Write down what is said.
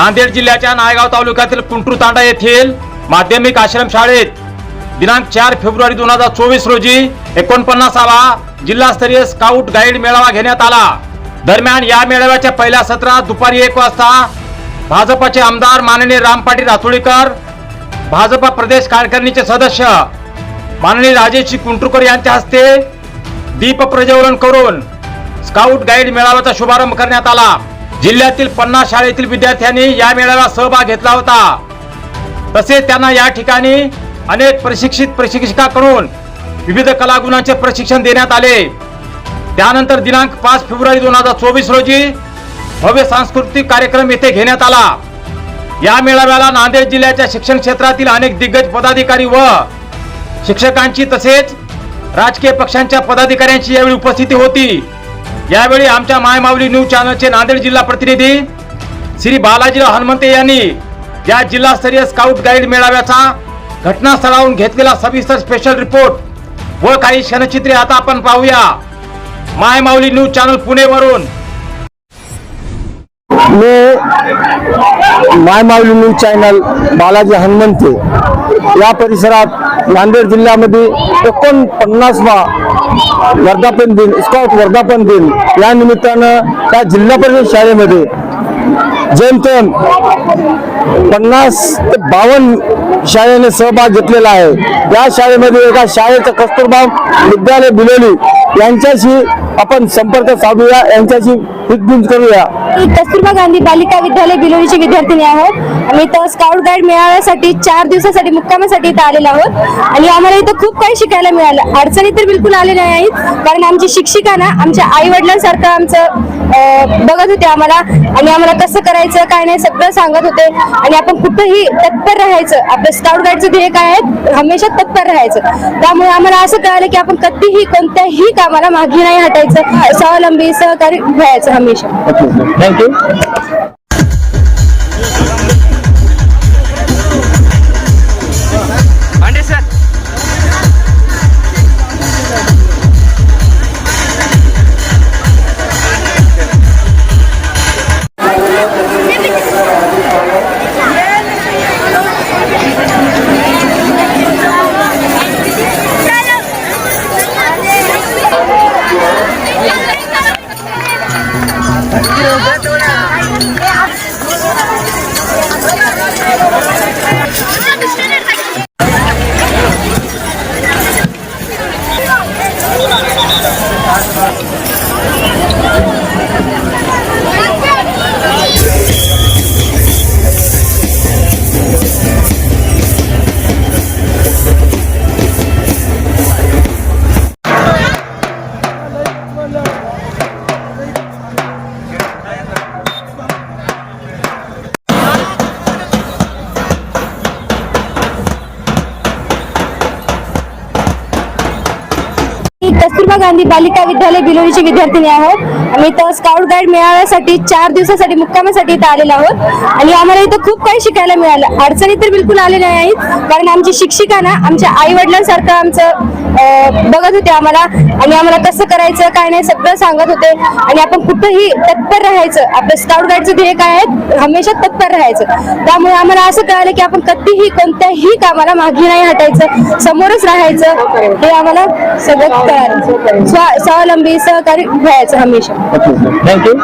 नांदेड जिल्ह्याच्या नायगाव तालुक्यातील कुंटूर तांडा येथील माध्यमिक आश्रम शाळेत दिनांक चार फेब्रुवारी दोन हजार चोवीस रोजी एकोणपन्नासावा जिल्हास्तरीय स्काउट गाईड मेळावा घेण्यात आला. दरम्यान या मेळाव्याच्या पहिल्या सत्रात दुपारी एक वाजता भाजपाचे आमदार माननीय राम पाटील रातोळीकर भाजपा प्रदेश कार्यकारिणीचे सदस्य माननीय राजेशी कुंटुरकर यांच्या हस्ते दीप प्रज्वलन करून स्काउट गाईड मेळाव्याचा शुभारंभ करण्यात आला. जिल्ह्यातील पन्नास शाळेतील विद्यार्थ्यांनी या मेळ्याला सहभाग घेतला होता. तसेच त्यांना या ठिकाणी अनेक प्रशिक्षित प्रशिक्षकाकडून विविध कलागुणांचे प्रशिक्षण देण्यात आले. त्यानंतर दिनांक पाच फेब्रुवारी दोन हजार चोवीस रोजी भव्य सांस्कृतिक कार्यक्रम येथे घेण्यात आला. या मेळाव्याला नांदेड जिल्ह्याच्या शिक्षण क्षेत्रातील अनेक दिग्गज पदाधिकारी व शिक्षकांची तसेच राजकीय पक्षांच्या पदाधिकाऱ्यांची यावेळी उपस्थिती होती. यावेळी आमच्या मायमाऊली न्यूज चॅनलचे नांदेड जिल्हा प्रतिनिधी श्री बालाजीराव हनुमंते यांनी या जिल्हास्तरीय स्काउट गाईड मेळाव्याचा घटनास्थळावरून घेतलेला सविस्तर स्पेशल रिपोर्ट व काही क्षणचित्रे आता आपण पाहूया. मायमाऊली न्यूज चॅनल पुणेवरून मी माय माऊली न्यूज चॅनल बालाजी हनुमंते या परिसरात नांदेड जिल्ह्यामध्ये एकोणपन्नासवा वर्धापन दिन स्काउट वर्धापन दिन या निमित्तानं त्या जिल्हा परिषद शाळेमध्ये जेमतेम पन्नास ते बावन्न शाळेने सहभाग घेतलेला आहे. या शाळेमध्ये एका शाळेचं कस्तुरबा विद्यालय बिलोली यांच्याशी आपण संपर्क साधूया यांच्याशी हितगुंज करूया. मी कस्तुरबा गांधी बालिका विद्यालय बिलोलीचे विद्यार्थिनी आहोत. आम्ही इथं स्काउट गाईड मेळाव्यासाठी चार दिवसासाठी मुक्कामासाठी इथं आलेलो आहोत. आणि आम्हाला इथं खूप काही शिकायला मिळालं. अडचणी तर बिलकुल आलेल्या नाहीत कारण आमची शिक्षिका ना आमच्या आई वडिलांसारखं आमचं बघत होते आम्हाला. आणि आम्हाला कसं करायचं काय नाही सगळं सांगत होते. आणि आपण कुठंही तत्पर राहायचं आपलं स्काउट गाईडचं ध्येय काय आहे? हमेशा तत्पर राहायचं. त्यामुळे आम्हाला असं कळालं की आपण कधीही कोणत्याही कामाला मागे नाही हटायचं. स्वावलंबी सहकारी व्हायचं हमेशा. थँक्यू मी कस्तुरबा गांधी बालिका विद्यालय बिलोलीची विद्यार्थिनी आहोत. आम्ही इथं स्काउट गाईड मेळाव्यासाठी चार दिवसासाठी मुक्कामासाठी इथं आलेलो आहोत. आणि आम्हाला इथं खूप काही शिकायला मिळालं. अडचणी तर बिलकुल आलेल्या नाहीत कारण आमची शिक्षिका ना आमच्या आई वडिलांसारखं आमचं सांगत होते आम्हाला. आणि आम्हाला कसं करायचं काय नाही सगळं सांगत होते. आणि आपण कुठंही तत्पर राहायचं. आपलं स्काउट गाईडचं ध्येय काय आहे? हमेशा तत्पर राहायचं. त्यामुळे आम्हाला असं कळालं की आपण कधीही कोणत्याही कामाला मागे नाही हटायचं. समोरच राहायचं. हे आम्हाला सगळं कळालं. स्वावलंबी सहकारी व्हायचं हमेशा. थँक्यू